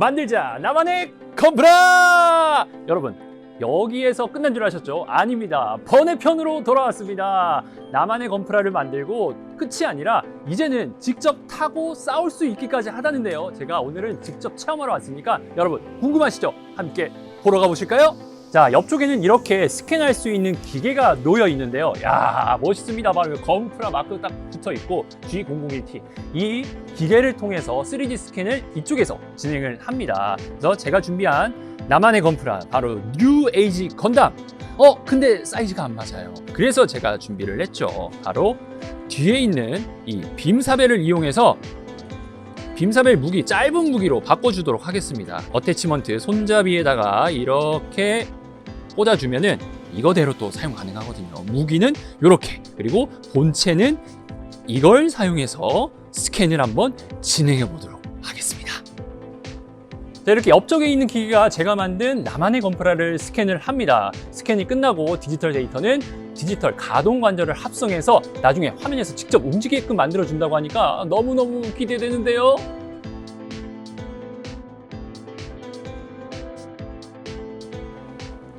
만들자 나만의 컴프라 여러분 여기에서 끝난 줄 아셨죠? 아닙니다 번외편으로 돌아왔습니다 나만의 건프라를 만들고 끝이 아니라 이제는 직접 타고 싸울 수 있기까지 하다는데요 제가 오늘은 직접 체험하러 왔으니까 여러분 궁금하시죠? 함께 보러 가보실까요? 자 옆쪽에는 이렇게 스캔할 수 있는 기계가 놓여 있는데요. 야 멋있습니다. 바로 이 건프라 마크 딱 붙어 있고 G001T. 이 기계를 통해서 3D 스캔을 이쪽에서 진행을 합니다. 그래서 제가 준비한 나만의 건프라 바로 뉴 에이지 건담. 어 근데 사이즈가 안 맞아요. 그래서 제가 준비를 했죠. 바로 뒤에 있는 이 빔사벨을 이용해서 빔사벨 무기 짧은 무기로 바꿔주도록 하겠습니다. 어태치먼트 손잡이에다가 이렇게 꽂아주면은 이거대로 또 사용 가능하거든요 무기는 이렇게 그리고 본체는 이걸 사용해서 스캔을 한번 진행해 보도록 하겠습니다 자, 이렇게 옆쪽에 있는 기기가 제가 만든 나만의 건프라를 스캔을 합니다. 스캔이 끝나고 디지털 데이터는 디지털 가동 관절을 합성해서 나중에 화면에서 직접 움직이게끔 만들어 준다고 하니까 너무너무 기대되는데요.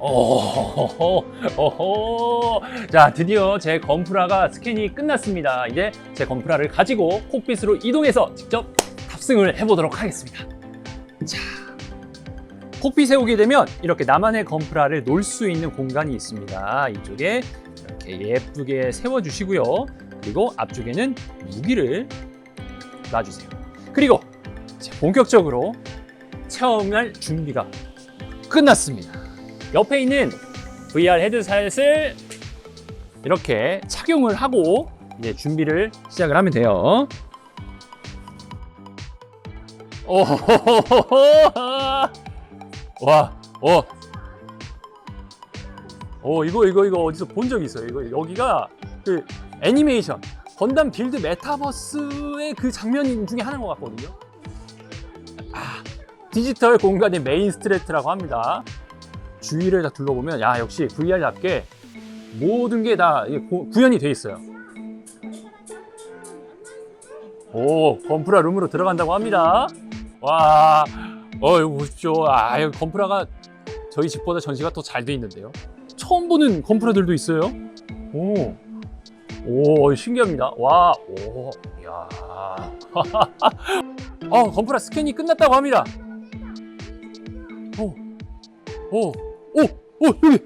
오호호호, 오호. 자, 드디어 제 건프라가 스캔이 끝났습니다. 이제 제 건프라를 가지고 콕핏으로 이동해서 직접 탑승을 해보도록 하겠습니다. 자, 콕핏에 오게 되면 이렇게 나만의 건프라를 놓을 수 있는 공간이 있습니다. 이쪽에 이렇게 예쁘게 세워주시고요. 그리고 앞쪽에는 무기를 놔주세요. 그리고 본격적으로 체험할 준비가 끝났습니다. 옆에 있는 VR 헤드셋을 이렇게 착용을 하고 이제 준비를 시작을 하면 돼요. 와, 어. 어, 이거, 이거, 이거 어디서 본 적 있어요. 이거, 여기가 그 애니메이션, 건담 빌드 메타버스의 그 장면 중에 하나인 것 같거든요. 아, 디지털 공간의 메인 스트레트라고 합니다. 주위를 다 둘러보면, 야, 역시 VR답게 모든 게 다 구현이 돼 있어요. 오, 건프라 룸으로 들어간다고 합니다. 와, 어, 이거 보십시오. 아, 건프라가 저희 집보다 전시가 더 잘 돼 있는데요. 처음 보는 건프라들도 있어요. 오, 오, 신기합니다. 와, 오, 야. 어, 건프라 스캔이 끝났다고 합니다. 오, 오, 오, 오, 여기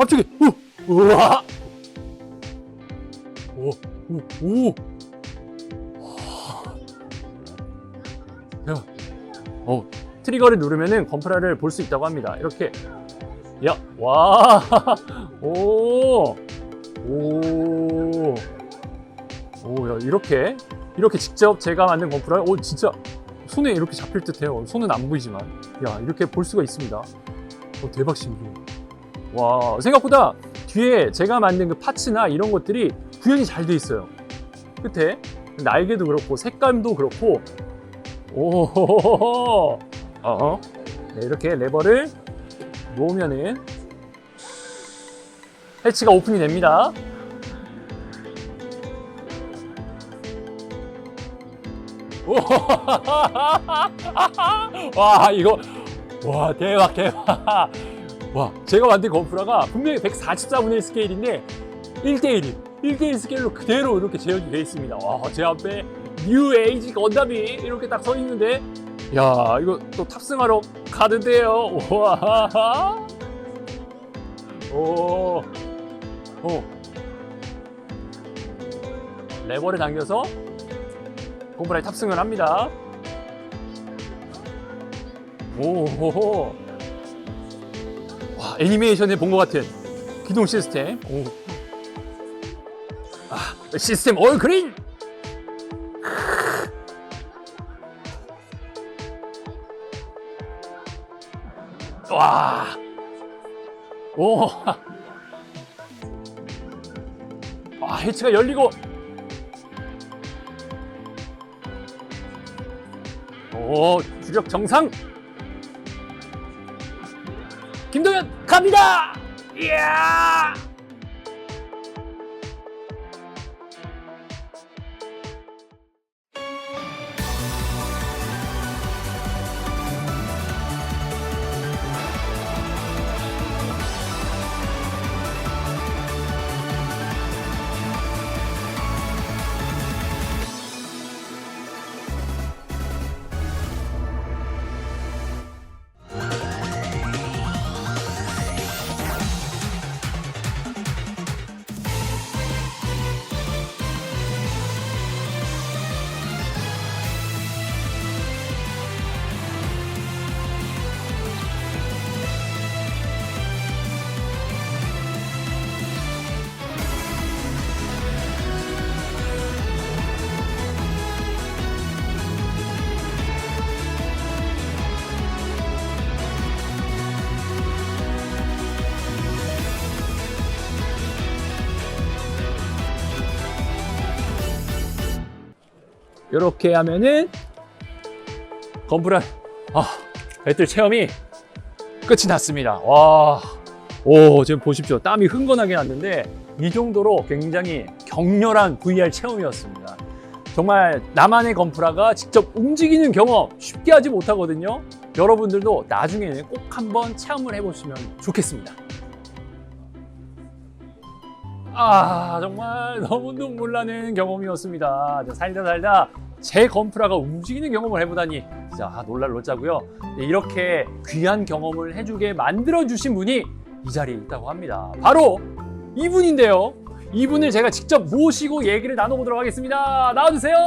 앞쪽에, 오, 우와, 오, 오, 오. 야, 어, 트리거를 누르면은 건프라를 볼 수 있다고 합니다. 이렇게. 야, 와, 오, 오, 오, 야, 이렇게. 이렇게 직접 제가 만든 건프라, 오, 진짜 손에 이렇게 잡힐 듯 해요. 손은 안 보이지만, 야, 이렇게 볼 수가 있습니다. 어, 대박 신기해. 와, 생각보다 뒤에 제가 만든 그 파츠나 이런 것들이 구현이 잘 돼 있어요. 끝에 날개도 그렇고 색감도 그렇고, 오, 어, 네, 이렇게 레버를 놓으면은 해치가 오픈이 됩니다. 오, 와 이거 와 대박 대박. 와 제가 만든 건프라가 분명히 144분의 1 스케일인데 1대1이 1대1 스케일로 그대로 이렇게 재현이 되어 있습니다. 와제 앞에 뉴 에이지 건담이 이렇게 딱 서 있는데 야 이거 또 탑승하러 가는데요. 와. 오, 오. 레버를 당겨서 곰브라에 탑승을 합니다. 오호호. 와, 애니메이션에 본 것 같은 기동 시스템. 오. 아, 시스템 올 그린! 와. 오. 아, 해치가 열리고. 오, 주력 정상. 갑니다. 이야. 이렇게 하면은 건프라 아, 배틀 체험이 끝이 났습니다. 와, 오 지금 보십시오. 땀이 흥건하게 났는데 이 정도로 굉장히 격렬한 VR 체험이었습니다. 정말 나만의 건프라가 직접 움직이는 경험 쉽게 하지 못하거든요. 여러분들도 나중에는 꼭 한번 체험을 해보시면 좋겠습니다. 아 정말 너무 눈물 나는 경험이었습니다. 자, 살다 살다 제 건프라가 움직이는 경험을 해보다니 진짜 아, 놀랄 놀자고요. 네, 이렇게 귀한 경험을 해주게 만들어 주신 분이 이 자리에 있다고 합니다. 바로 이분인데요. 이분을 제가 직접 모시고 얘기를 나눠보도록 하겠습니다. 나와주세요.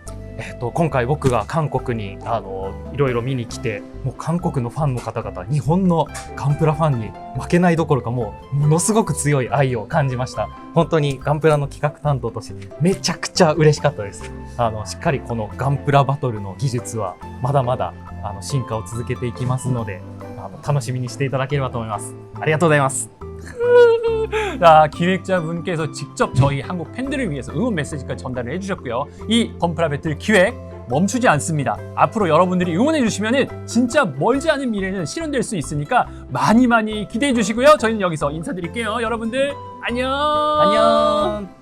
えー、と今回僕が韓国にあのいろいろ見に来てもう韓国のファンの方々日本のガンプラファンに負けないどころかもうものすごく強い愛を感じました。本当にガンプラの企画担当としてめちゃくちゃ嬉しかったです。あのしっかりこのガンプラバトルの技術はまだまだあの進化を続けていきますのであの楽しみにしていただければと思います。ありがとうございます。 자, 기획자분께서 직접 저희 한국 팬들을 위해서 응원 메시지까지 전달을 해주셨고요. 이 건프라 배틀 기획 멈추지 않습니다. 앞으로 여러분들이 응원해 주시면 진짜 멀지 않은 미래는 실현될 수 있으니까 많이 많이 기대해 주시고요. 저희는 여기서 인사드릴게요. 여러분들 안녕. 안녕